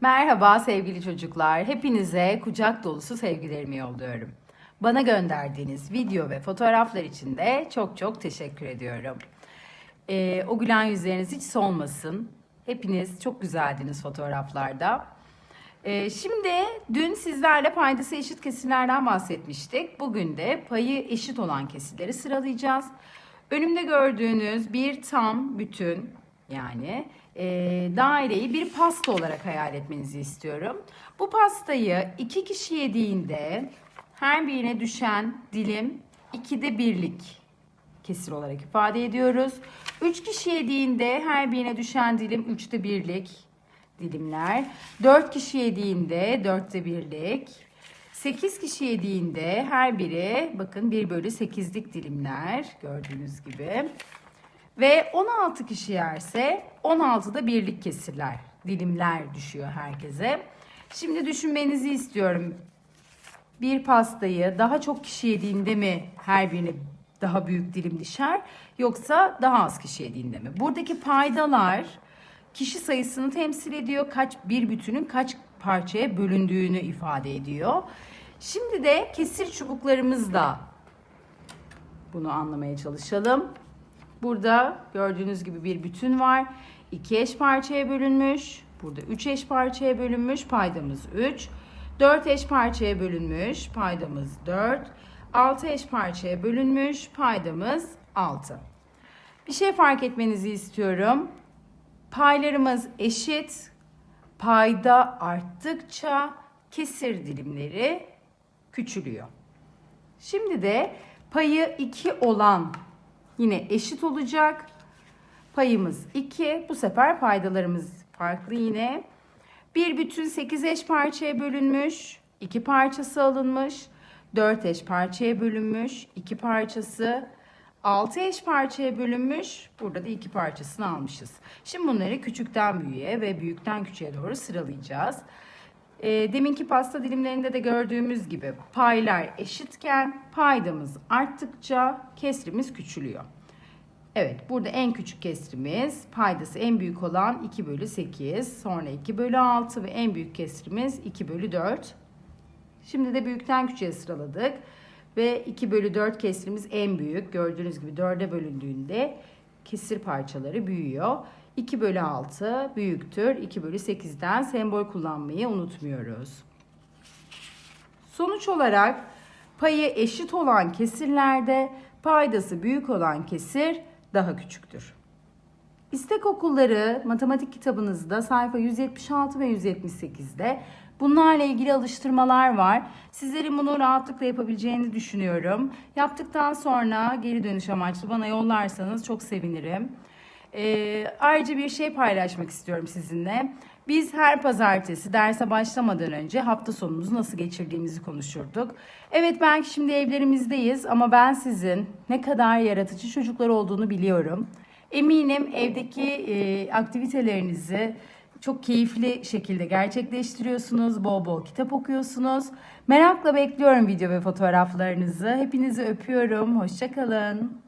Merhaba sevgili çocuklar. Hepinize kucak dolusu sevgilerimi yolluyorum. Bana gönderdiğiniz video ve fotoğraflar için de çok çok teşekkür ediyorum. Ee, o gülen yüzleriniz hiç solmasın. Hepiniz çok güzeldiniz fotoğraflarda. Ee, şimdi dün sizlerle paydası eşit kesirlerden bahsetmiştik. Bugün de payı eşit olan kesirleri sıralayacağız. Önümde gördüğünüz bir tam bütün yani e, daireyi bir pasta olarak hayal etmenizi istiyorum. Bu pastayı iki kişi yediğinde her birine düşen dilim ikide birlik kesir olarak ifade ediyoruz. Üç kişi yediğinde her birine düşen dilim üçte birlik dilimler. Dört kişi yediğinde dörtte birlik. Sekiz kişi yediğinde her biri bakın 1 bölü 8'lik dilimler gördüğünüz gibi. Ve 16 kişi yerse 16'da birlik kesirler, dilimler düşüyor herkese. Şimdi düşünmenizi istiyorum. Bir pastayı daha çok kişi yediğinde mi her birine daha büyük dilim düşer yoksa daha az kişi yediğinde mi? Buradaki paydalar kişi sayısını temsil ediyor. Kaç bir bütünün kaç parçaya bölündüğünü ifade ediyor. Şimdi de kesir çubuklarımızla bunu anlamaya çalışalım. Burada gördüğünüz gibi bir bütün var. İki eş parçaya bölünmüş. Burada üç eş parçaya bölünmüş. Paydamız 3. 4 eş parçaya bölünmüş. Paydamız 4. 6 eş parçaya bölünmüş. Paydamız 6. Bir şey fark etmenizi istiyorum. Paylarımız eşit. Payda arttıkça kesir dilimleri küçülüyor. Şimdi de payı 2 olan yine eşit olacak. Payımız 2. Bu sefer paydalarımız farklı yine. Bir bütün 8 eş parçaya bölünmüş. 2 parçası alınmış. 4 eş parçaya bölünmüş. 2 parçası 6 eş parçaya bölünmüş. Burada da 2 parçasını almışız. Şimdi bunları küçükten büyüğe ve büyükten küçüğe doğru sıralayacağız. E, deminki pasta dilimlerinde de gördüğümüz gibi paylar eşitken paydamız arttıkça kesrimiz küçülüyor. Evet burada en küçük kesrimiz paydası en büyük olan 2 bölü 8 sonra 2 bölü 6 ve en büyük kesrimiz 2 bölü 4. Şimdi de büyükten küçüğe sıraladık ve 2 bölü 4 kesrimiz en büyük gördüğünüz gibi 4'e bölündüğünde kesir parçaları büyüyor. 2 bölü 6 büyüktür 2 bölü 8'den sembol kullanmayı unutmuyoruz. Sonuç olarak payı eşit olan kesirlerde paydası büyük olan kesir daha küçüktür. İstek okulları matematik kitabınızda sayfa 176 ve 178'de bunlarla ilgili alıştırmalar var. Sizlerin bunu rahatlıkla yapabileceğini düşünüyorum. Yaptıktan sonra geri dönüş amaçlı bana yollarsanız çok sevinirim. Ee, ayrıca bir şey paylaşmak istiyorum sizinle. Biz her pazartesi derse başlamadan önce hafta sonumuzu nasıl geçirdiğimizi konuşurduk. Evet belki şimdi evlerimizdeyiz ama ben sizin ne kadar yaratıcı çocuklar olduğunu biliyorum. Eminim evdeki e, aktivitelerinizi çok keyifli şekilde gerçekleştiriyorsunuz. Bol bol kitap okuyorsunuz. Merakla bekliyorum video ve fotoğraflarınızı. Hepinizi öpüyorum. Hoşçakalın.